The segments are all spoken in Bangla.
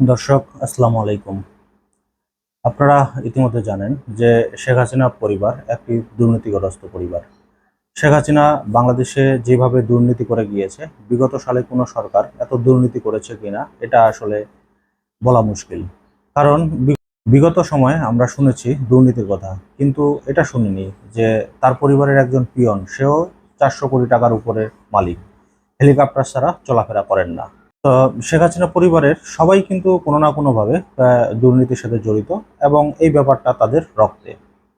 দর্শক, আসসালামু আলাইকুম। আপনারা ইতিমধ্যে জানেন যে শেখ হাসিনা পরিবার একটি দুর্নীতিগ্রস্ত পরিবার। শেখ হাসিনা বাংলাদেশে যেভাবে দুর্নীতি করে গিয়েছে, বিগত সালে কোনো সরকার এত দুর্নীতি করেছে কিনা, এটা আসলে বলা মুশকিল। কারণ বিগত সময়ে আমরা শুনেছি দুর্নীতির কথা, কিন্তু এটা শুনিনি যে তার পরিবারের একজন পিয়ন, সেও চারশো কোটি টাকার উপরে মালিক। হেলিকপ্টার ছাড়া চলাফেরা করেন না। তো শেখ হাসিনা পরিবারের সবাই কিন্তু কোনো না কোনোভাবে দুর্নীতির সাথে জড়িত এবং এই ব্যাপারটা তাদের রক্তে।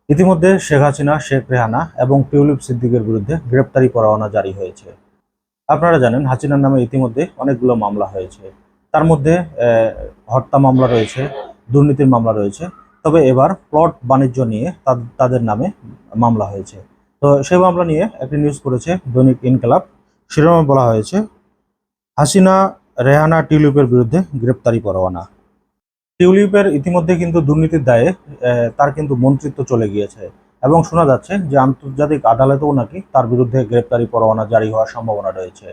ইতিমধ্যে শেখ হাসিনা, শেখ রেহানা এবং টিউলিপ সিদ্দিকের বিরুদ্ধে গ্রেপ্তারি পরোয়ানা জারি হয়েছে। আপনারা জানেন, হাসিনার নামে ইতিমধ্যে অনেকগুলো মামলা হয়েছে। তার মধ্যে হত্যা মামলা রয়েছে, দুর্নীতির মামলা রয়েছে। তবে এবার প্লট বাণিজ্য নিয়ে তাদের নামে মামলা হয়েছে। তো সেই মামলা নিয়ে একটি নিউজ করেছে দৈনিক ইনকলাব। শিরোনামে বলা হয়েছে, হাসিনা রেহানা টিউলিপের বিরুদ্ধে গ্রেপ্তারি পরোয়ানা। টিউলিপের ইতিমধ্যে কিন্তু দুর্নীতির দায়ে তার কিন্তু মন্ত্রিত্ব চলে গিয়েছে এবং শোনা যাচ্ছে যে আন্তর্জাতিক আদালতেও নাকি তার বিরুদ্ধে গ্রেপ্তারি পরোয়ানা জারি হওয়ার সম্ভাবনা রয়েছে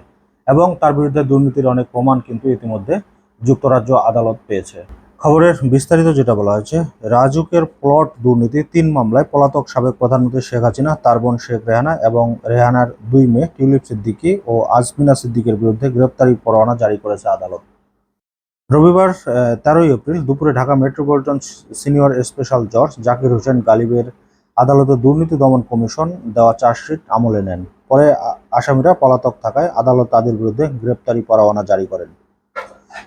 এবং তার বিরুদ্ধে দুর্নীতির অনেক প্রমাণ কিন্তু ইতিমধ্যে যুক্তরাজ্য আদালত পেয়েছে। খবরের বিস্তারিত যেটা বলা হয়েছে, রাজুকের প্লট দুর্নীতি, তিন মামলায় পলাতক সাবেক প্রধানমন্ত্রী শেখ হাসিনা, তার বোন শেখ রেহানা এবং রেহানার দুই মেয়ে টিউলিপ সিদ্দিকী ও আজমিনা সিদ্দিকের বিরুদ্ধে গ্রেপ্তারি পরোয়ানা জারি করেছে আদালত। রবিবার তেরোই এপ্রিল দুপুরে ঢাকা মেট্রোপলিটন সিনিয়র স্পেশাল জজ জাকির হোসেন গালিবের আদালতে দুর্নীতি দমন কমিশন দেওয়া চার্জশিট আমলে নেন। পরে আসামিরা পলাতক থাকায় আদালত তাদের বিরুদ্ধে গ্রেপ্তারি পরোয়ানা জারি করেন।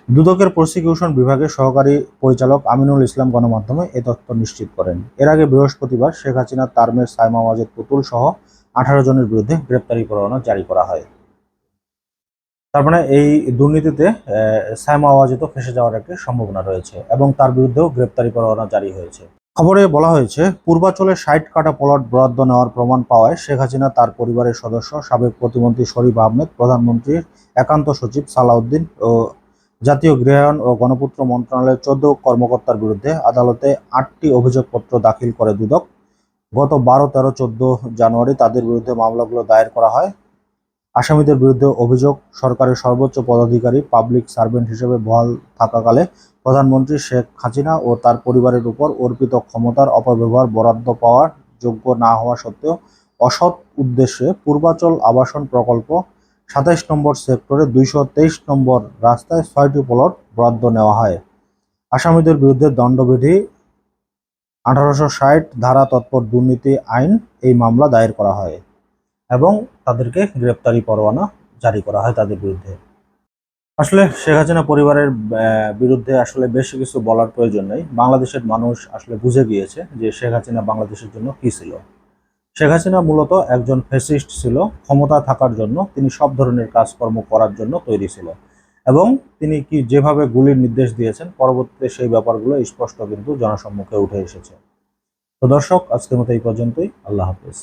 দুদকের প্রসিকিউশন বিভাগের সহকারী পরিচালক আমিনুল ইসলাম গণমাধ্যমে এ তথ্য নিশ্চিত করেন। এর আগে বৃহস্পতিবার শেখ হাসিনা, তার মেয়ে সাইমা ওয়াজেদ পুতুল সহ আঠারো জনের বিরুদ্ধে গ্রেপ্তারি পরোয়ানা জারি করা হয়। তার মানে এই দুর্নীতিতে সাইমা ওয়াজেদও ফেসে যাওয়ার একটি সম্ভাবনা রয়েছে এবং তার বিরুদ্ধেও গ্রেপ্তারি পরোয়ানা জারি হয়েছে। খবরে বলা হয়েছে, পূর্বাচলে ষাট কাটা প্লট বরাদ্দ নেওয়ার প্রমাণ পাওয়ায় শেখ হাসিনা, তার পরিবারের সদস্য, সাবেক প্রতিমন্ত্রী শরীফ আহমেদ, প্রধানমন্ত্রীর একান্ত সচিব সালাউদ্দিন ও জাতীয় গৃহায়ন ও গণপূর্ত মন্ত্রণালয়ের চোদ্দ কর্মকর্তার বিরুদ্ধে আদালতে আটটি অভিযোগপত্র দাখিল করে দুদক। গত বারো, তেরো, চোদ্দ জানুয়ারি তাদের বিরুদ্ধে মামলাগুলো দায়ের করা হয়। আসামিদের বিরুদ্ধে অভিযোগ, সরকারের সর্বোচ্চ পদাধিকারী, পাবলিক সার্ভেন্ট হিসেবে বহাল থাকাকালে প্রধানমন্ত্রী শেখ হাসিনা ও তার পরিবারের উপর অর্পিত ক্ষমতার অপব্যবহার বরাদ্দ পাওয়ার যোগ্য না হওয়া সত্ত্বেও অসৎ উদ্দেশ্যে পূর্বাচল আবাসন প্রকল্প সাতাইশ নম্বর সেক্টরে দুইশো তেইশ নম্বর রাস্তায় ছয়টি প্লট বরাদ্দ নেওয়া হয়। আসামিদের বিরুদ্ধে দণ্ডবিধি, আঠারোশো ষাট ধারা তৎপর দুর্নীতি আইন এই মামলা দায়ের করা হয় এবং তাদেরকে গ্রেপ্তারি পরোয়ানা জারি করা হয় তাদের বিরুদ্ধে। আসলে শেখ হাসিনা পরিবারের বিরুদ্ধে আসলে বেশি কিছু বলার প্রয়োজন নেই। বাংলাদেশের মানুষ আসলে বুঝে গিয়েছে যে শেখ হাসিনা বাংলাদেশের জন্য কী ছিল। শেখ হাসিনা মূলত একজন ফেসিস্ট ছিল, ক্ষমতা থাকার জন্য তিনি সব ধরনের কাজকর্ম করার জন্য তৈরি ছিল এবং তিনি কি যেভাবে গুলির নির্দেশ দিয়েছেন, পরবর্তীতে সেই ব্যাপারগুলো স্পষ্ট কিন্তু জনসম্মুখে উঠে এসেছে। তো দর্শক, আজকের মতো এই পর্যন্তই। আল্লাহ হাফেজ।